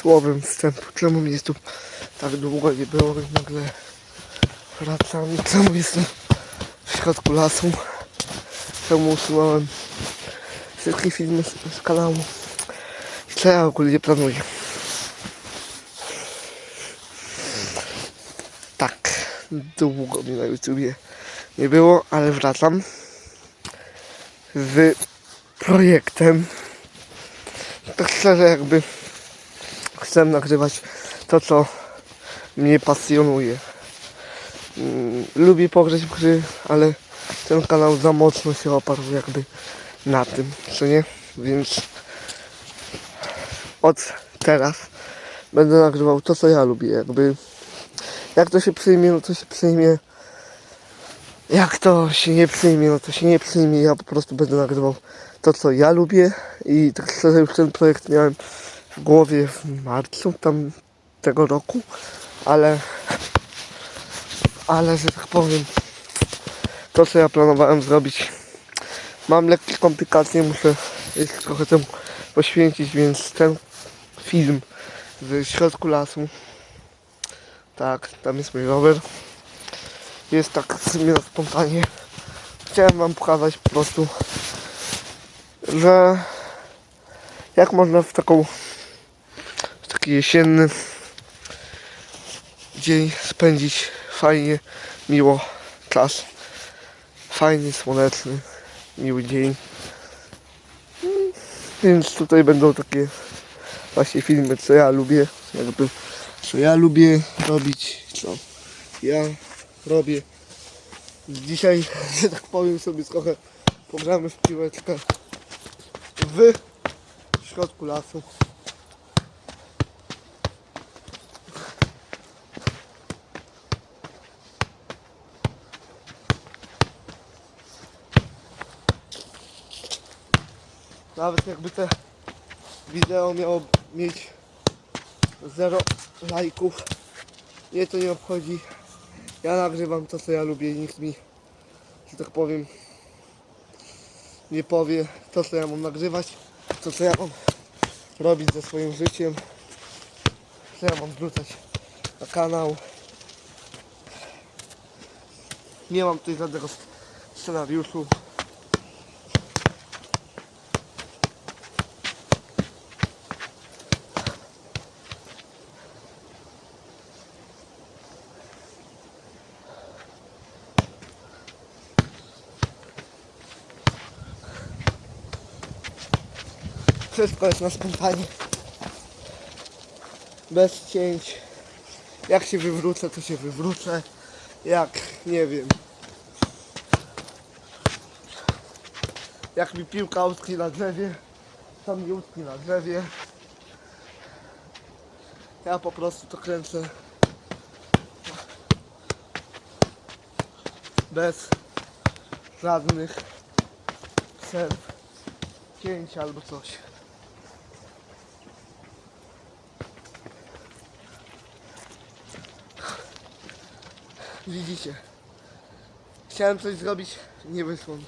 słowem wstępu. Czemu mnie tu tak długo nie było i nagle wracam. Czemu jestem w środku lasu. Czemu usunąłem wszystkie filmy z, z kanału. I co ja ogólnie planuję. Tak, długo mi na YouTubie nie było, ale wracam z projektem. Tak szczerze jakby chcę nagrywać to, co mnie pasjonuje. Mm, Lubię pograć w gry, ale ten kanał za mocno się oparł jakby na tym, co nie? Więc od teraz będę nagrywał to, co ja lubię, jakby jak to się przyjmie, no to się przyjmie. Jak to się nie przyjmie, no to się nie przyjmie. Ja po prostu będę nagrywał to, co ja lubię. I tak szczerze już ten projekt miałem w głowie w marcu tam tego roku, ale ale że tak powiem to, co ja planowałem zrobić mam lekkie komplikacje, muszę jeszcze trochę temu poświęcić, więc ten film w środku lasu tak, tam jest mój rower. Jest tak w sumie na spontanie. Chciałem wam pokazać po prostu, że jak można w taką taki jesienny dzień spędzić fajnie, miło czas. Fajny, słoneczny, miły dzień. Mm, Więc tutaj będą takie właśnie filmy, co ja lubię, jakby co ja lubię robić, co ja robię. Dzisiaj, że tak powiem sobie trochę pogramy w piłeczkę w środku lasu. Nawet jakby te wideo miało mieć zero lajków. Mnie to nie obchodzi. Ja nagrywam to, co ja lubię i nikt mi, że tak powiem, nie powie to, co ja mam nagrywać, to, co ja mam robić ze swoim życiem, co ja mam wrzucać na kanał. Nie mam tutaj żadnego scenariuszu. Wszystko jest na spontanie. Bez cięć. Jak się wywrócę, to się wywrócę. Jak, nie wiem. Jak mi piłka utknie na drzewie, to mi utknie na drzewie. Ja po prostu to kręcę. Bez żadnych przerw, cięć albo coś. Widzicie. Chciałem coś zrobić, nie wyszło mi.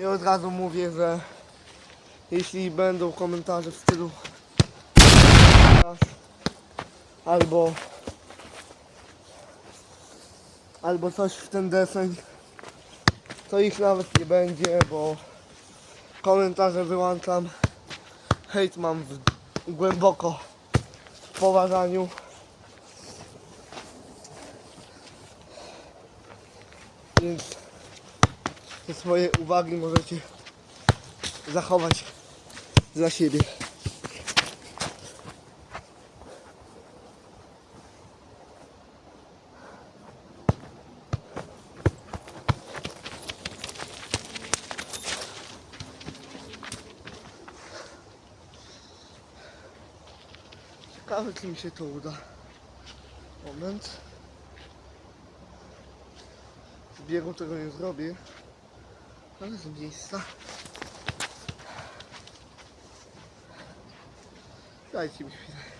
I od razu mówię, że jeśli będą komentarze w stylu albo albo coś w ten deseń to ich nawet nie będzie, bo komentarze wyłączam. Hejt mam w, głęboko w poważaniu. Więc te swoje uwagi możecie zachować dla siebie. Ciekawe, czy mi się to uda. Moment. Z biegu tego nie zrobię. Ale z miejsca. Dajcie mi chwilę.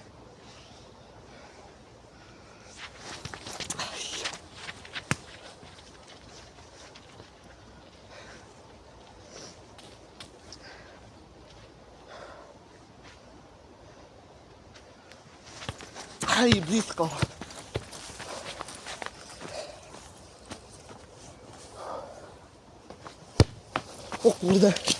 Aj, blisko. O kurde.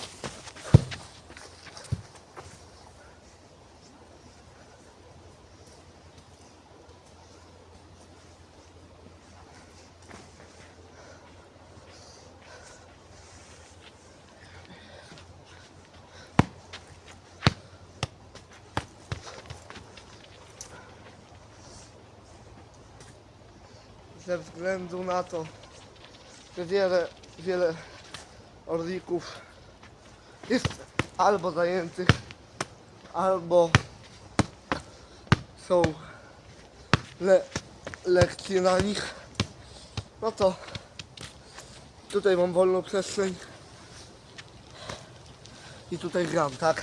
Ze względu na to, że wiele, wiele orlików jest albo zajętych, albo są le, lekcje na nich, no to tutaj mam wolną przestrzeń i tutaj gram, tak?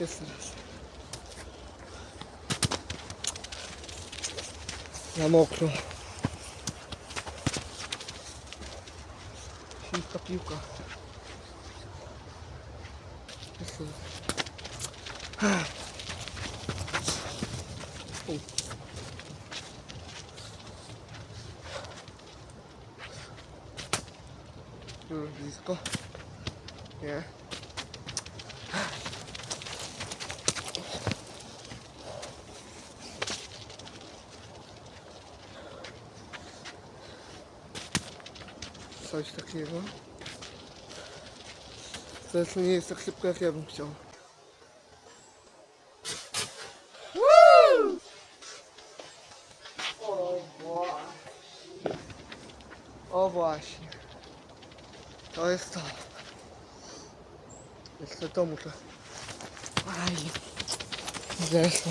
Jest raz. Na mokro. Śliska piłka. Jest raz. U. Już blisko. Nie. Coś takiego. Zresztą nie jest tak szybko jak ja bym chciał. O właśnie. To jest to. Jeszcze to muszę. Aj. Zresztą.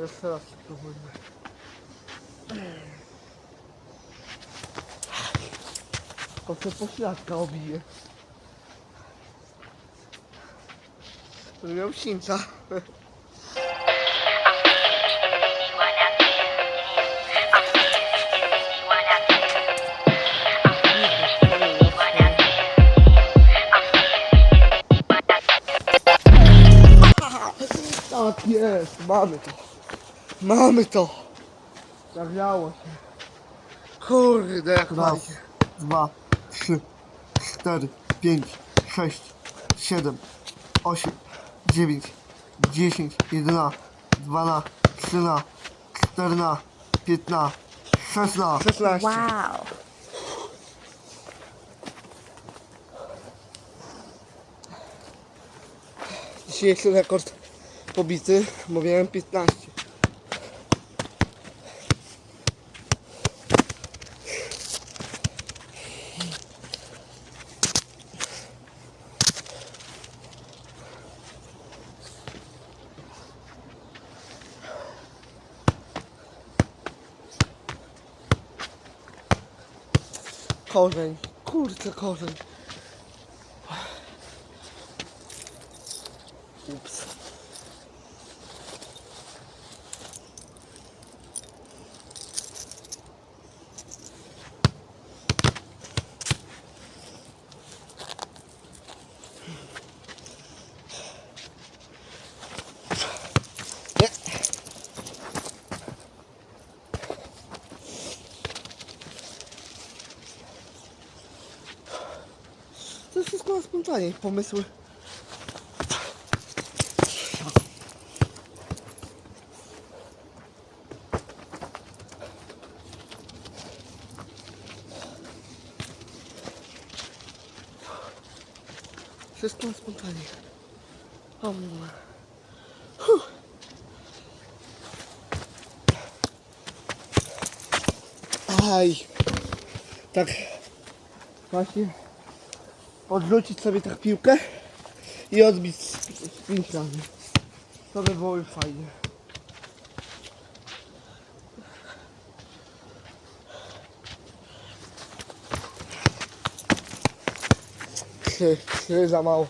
Jeszcze raz spróbujmy. To się pośladka obije. Miał sińca. Tak jest, mamy to. Mamy to. Zagrało się. Kurde, jak Raz, fajnie. dwa, trzy, cztery, pięć, sześć, siedem, osiem, dziewięć, dziesięć, jedenaście, dwanaście, trzynaście, czternaście, piętnaście, szesnaście. Szesnaście. Wow. Dzisiejszy rekord pobity, bo miałem 15. Korzeń, kurczę korzeń. Ups. Nie. To jest na spontanie, pomysły. Wszystko na spontanie. O, Huh. Aj. Tak. Właśnie. Odrzucić sobie tak piłkę i odbić pięć razy. To by było już fajnie. Trzy, trzy za mało.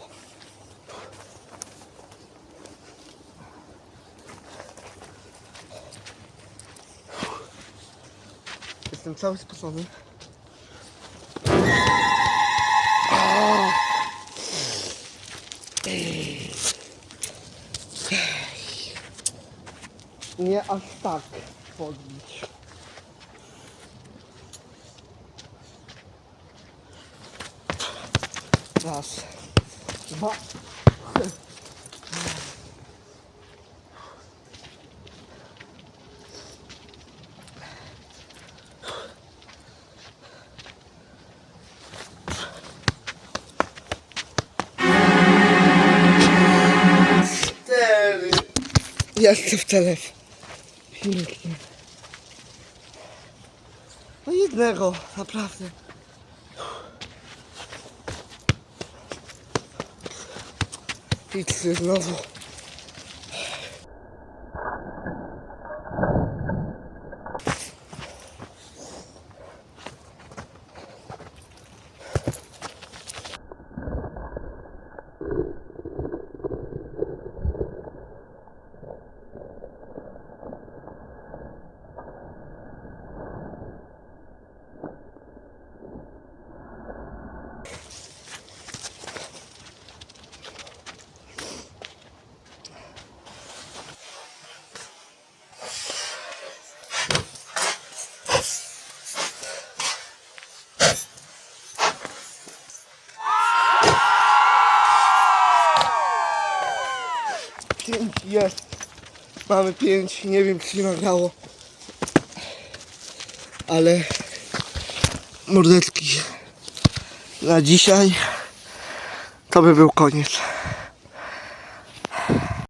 Jestem cały spocony. Nie aż tak podbić. Raz, dwa. Cztery. Jeszcze w telefon. Pięknie. No jednego, naprawdę. I trzy znowu. Pięć jest. Mamy pięć. Nie wiem czy się nagrało. Ale mordeczki na dzisiaj to by był koniec.